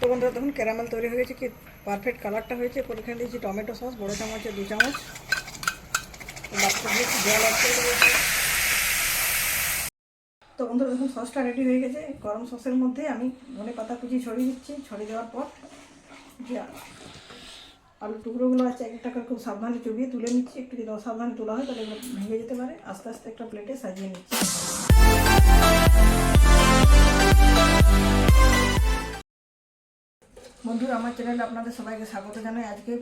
তো বন্ধুরা দেখুন, ক্যারামেল তৈরি হয়ে গেছে, কি পারফেক্ট কালারটা হয়েছে। এখানে দিয়েছি টমেটো সস, বড় চামচে দু চামচ। জল তো বন্ধুরা, দেখুন, সসটা রেডি হয়ে গেছে। গরম সসের মধ্যে আমি ধনে পাতা কুচি ছড়িয়ে দিচ্ছি, ছড়িয়ে দেওয়ার পর আলু টুকরোগুলো আছে, এক একটা করে খুব সাবধানে চুবিয়ে তুলে নিচ্ছি। একটু যদি অসাবধানে তোলা হয়, তাহলে ভেঙে যেতে পারে। আস্তে আস্তে একটা প্লেটে সাজিয়ে নিচ্ছি। বন্ধুরা, আমার চ্যানেলে আপনাদের সবাইকে স্বাগত জানাই। আজকে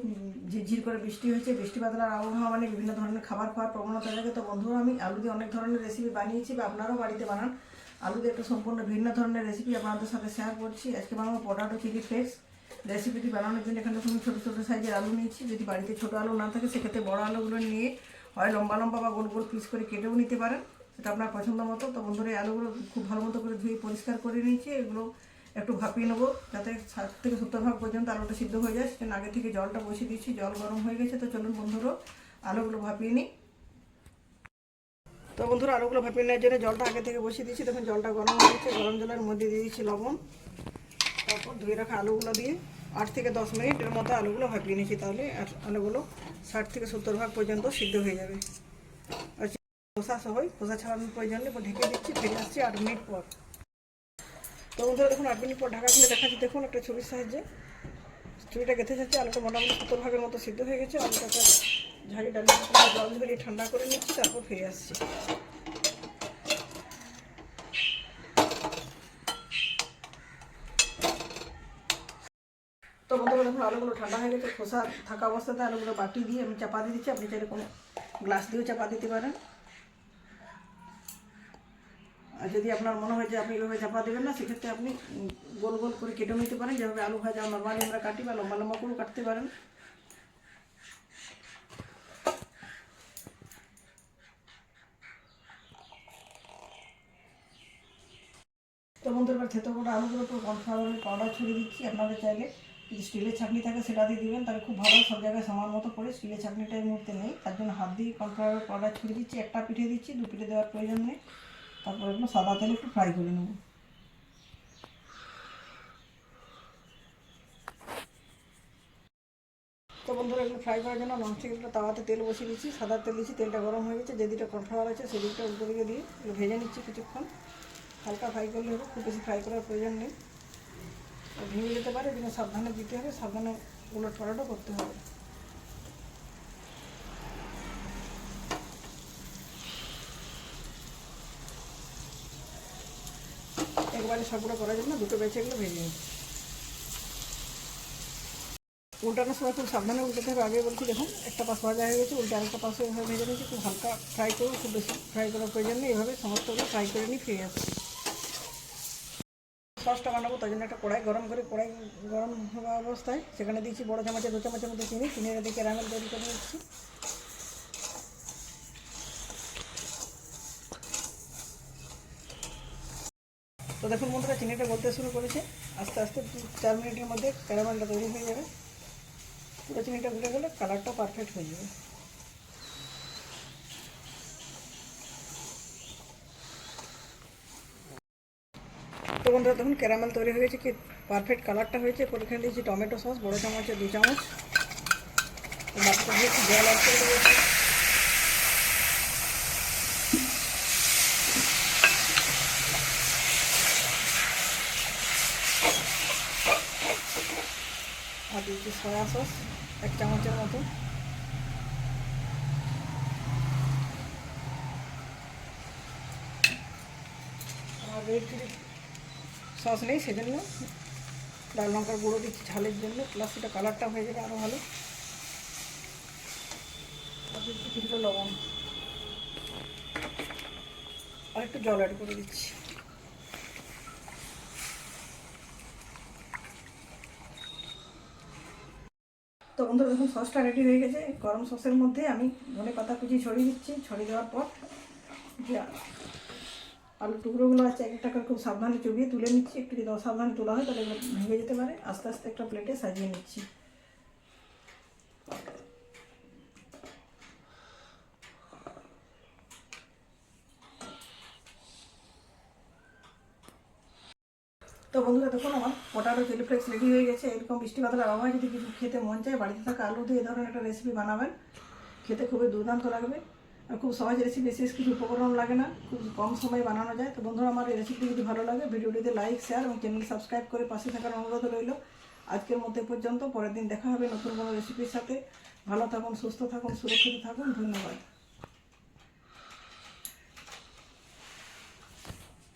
ঝিরঝির করে বৃষ্টি হয়েছে। বৃষ্টি বাদলার আবহাওয়া মানে বিভিন্ন ধরনের খাবার খাওয়ার প্রবণতা থাকে। তো বন্ধুরা, আমি আলু দিয়ে অনেক ধরনের রেসিপি বানিয়েছি বা আপনারাও বাড়িতে বানান। আলু দিয়ে একটা সম্পূর্ণ ভিন্ন ধরনের রেসিপি আপনাদের সাথে শেয়ার করছি। আজকে বানাবো পটাটো চিলি ফ্লেক্স রেসিপিটি বানানোর জন্য এখানে তুমি ছোটো ছোটো সাইজের আলু নিয়েছি। যদি বাড়িতে ছোটো আলু না থাকে, সেক্ষেত্রে বড় আলুগুলো নিয়ে হয় লম্বা লম্বা বা গোল গোল পিস করে কেটেও নিতে পারেন। সেটা আপনার পছন্দ মতো। তো বন্ধুরা, এই আলুগুলো খুব ভালো মতো করে ধুয়ে পরিষ্কার করে নিয়েছি। এগুলো একটু ভাপিয়ে নেব, যাতে ষাট থেকে সত্তর ভাগ পর্যন্ত আলুটা সিদ্ধ হয়ে যায়, সেজন্য আগে থেকে জলটা বসিয়ে দিচ্ছি জল গরম হয়ে গেছে, তো চলুন বন্ধুরা, আলুগুলো ভাপিয়ে নিই। তো বন্ধুরা, আলুগুলো ভাপিয়ে নেওয়ার জন্য জলটা আগে থেকে বসিয়ে দিচ্ছি তখন জলটা গরম হয়ে গেছে, গরম জলের মধ্যে দিয়ে দিচ্ছি লবণ। তারপর ধুয়ে রাখা আলুগুলো দিয়ে আট থেকে দশ মিনিটের মতো আলুগুলো ভাপিয়ে নিয়েছি, তাহলে আলুগুলো ষাট থেকে সত্তর ভাগ পর্যন্ত সিদ্ধ হয়ে যাবে। আর খোসা সহই খোসা ছাড়ানোর প্রয়োজন ঢেকে দিচ্ছি, ফিরে আসছি আট মিনিট পর। তো বন্ধুরা দেখুন, আট মিনিট পর ঢাকা খুলে দেখাচ্ছি। দেখুন, একটা ছবির সাহায্যে ছবিটা গেঁথে যাচ্ছে। আলুটা মোটামুটি সত্তর ভাগের মতো সিদ্ধ হয়ে গেছে। আলুটাকে ঝাড়ি ডালি জল ঝরিয়ে ঠান্ডা করে নিচ্ছি, তারপর ফিরে আসছি। তো বন্ধুরা দেখুন, আলুগুলো ঠান্ডা হয়ে গেছে। খোসা থাকা অবস্থাতে আলুগুলো বাটি দিয়ে আমি চাপা দিয়ে দিচ্ছি। আপনি চাইলে কোনো গ্লাস দিয়েও চাপা দিতে পারেন। যদি আপনার মনে হয় যে আপনি এভাবে চাপা দেবেন না, সেক্ষেত্রে আপনি গোল গোল করে কেটে নিতে পারেন। যেভাবে আলু ভাজা নর্মালি আমরা কাটি বা লম্বা লম্বা করেও কাটতে পারেন। তো বন্ধুরা থেতো করে আলুগুলো পুরো কর্নফ্লাওয়ারের পাউডার ছড়িয়ে দিচ্ছি। আপনাদের চাইলে যদি স্টিলের ছাঁকনি থাকে সেটা দিয়ে দিবেন, তাহলে খুব ভালো, সব জায়গায় সমান মতো করে স্টিলের ছাঁকনিটা এই মুহূর্তে নেই। তার জন্য হাত দিয়ে কর্নফ্লাওয়ারের পাউডার ছড়িয়ে দিচ্ছি, একটা পিঠে দিচ্ছি, দু পিঠে দেওয়ার প্রয়োজন নেই। তারপর এগুলো সাদা তেলে একটু ফ্রাই করে নেব। তো বন্ধুরা, এগুলো ফ্রাই করার জন্য ননস্টিক একটা তাওয়াতে তেল বসিয়ে দিচ্ছি। সাদা তেল দিচ্ছি, তেলটা গরম হয়ে গেছে। যে দুটো কর্নফ্লাওয়ার আছে সেই দিকটা উল্টো দিকে দিয়ে এগুলো ভেজে নিচ্ছি কিছুক্ষণ। হালকা ফ্রাই করলে হবে, খুব বেশি ফ্রাই করার প্রয়োজন নেই। ভেঙে যেতে পারে যেন সাবধানে দিতে হবে। সাবধানে উলট পালটও করতে হবে। একবারে সবগুলো করার জন্য দুটো বেছে এগুলো ভেজে নিচ্ছি উল্টানোর সময় খুব সাবধানে উল্টাতে হবে। আগে বলছি, দেখুন, একটা পাশ ভাজা হয়ে গেছে, উল্টে আরেকটা পাশে এভাবে ভেজে নিয়েছি। খুব হালকা ফ্রাই করব, খুব বেশি ফ্রাই করার প্রয়োজন নেই। এভাবে সমস্তগুলো ফ্রাই করে নিয়ে ফিরে আসছি। সসটা বানাবো, তার জন্য একটা কড়াই, গরম করে কড়াই গরম হওয়া অবস্থায় সেখানে দিয়েছি বড় চামচে দু চামচের মধ্যে চিনি। চিনির দিকে রামেল তৈরি করে নিচ্ছি। তো দেখুন বন্ধুরা, চিনিটা বলতে শুরু করেছে। আস্তে আস্তে চার মিনিটের মধ্যে ক্যারামেলটা তৈরি হয়ে যাবে। পুরো চিনিটা ঘুরে গেলে কালারটা পারফেক্ট হয়ে যাবে। তো বন্ধুরা, দেখুন, ক্যারামেল তৈরি হয়ে গেছে কি? পারফেক্ট কালারটা হয়েছে। এখানে দিয়েছি? টমেটো সস, বড় চামচে দু চামচ। বাচ্চা দিয়েছি জল অ্যাড করে দেবো। দিয়েছি সয়া সস এক চামচের মতো আর রেড সস নেই সেজন্য লাল লঙ্কার গুঁড়ো দিচ্ছি ঝালের জন্য প্লাস এটা কালারটা হয়ে যাবে আরও ভালো কিছুটা লবণ আর একটু জল অ্যাড করে দিচ্ছি তো বন্ধুরা দেখুন, সসটা রেডি হয়ে গেছে। গরম সসের মধ্যে আমি ধনে পাতা কুচি ছড়িয়ে দিচ্ছি। ছড়িয়ে দেওয়ার পর আলু টুকরোগুলো আছে, এক একটা করে খুব সাবধানে চুবিয়ে তুলে নিচ্ছি। একটু যদি অসাবধানে তোলা হয়, তাহলে ভেঙে যেতে পারে। আস্তে আস্তে একটা প্লেটে সাজিয়ে নিচ্ছি। তো বন্ধুরা দেখুন আমার পটাটো চিলি ফ্লেক্স রেডি হয়ে গেছে। এরকম বৃষ্টি বাদলার আবহাওয়ায় যদি কিছু খেতে মন চায়, বাড়িতে থাকা আলু দিয়ে ধরনের একটা রেসিপি বানাবেন। খেতে খুবই দুর্দান্ত লাগবে। আর খুব সহজ রেসিপি বিশেষ কিছু উপকরণ লাগে না, খুব কম সময়ে বানানো যায়। তো বন্ধুরা আমার এই রেসিপি যদি ভালো লাগে, ভিডিওটিতে লাইক শেয়ার এবং চ্যানেল সাবস্ক্রাইব করে পাশে থাকার অনুরোধ রইল। আজকের মধ্যে পর্যন্ত, পরের দিন দেখা হবে নতুন কোনো রেসিপির সাথে। ভালো থাকুন, সুস্থ থাকুন, সুরক্ষিত থাকুন, ধন্যবাদ।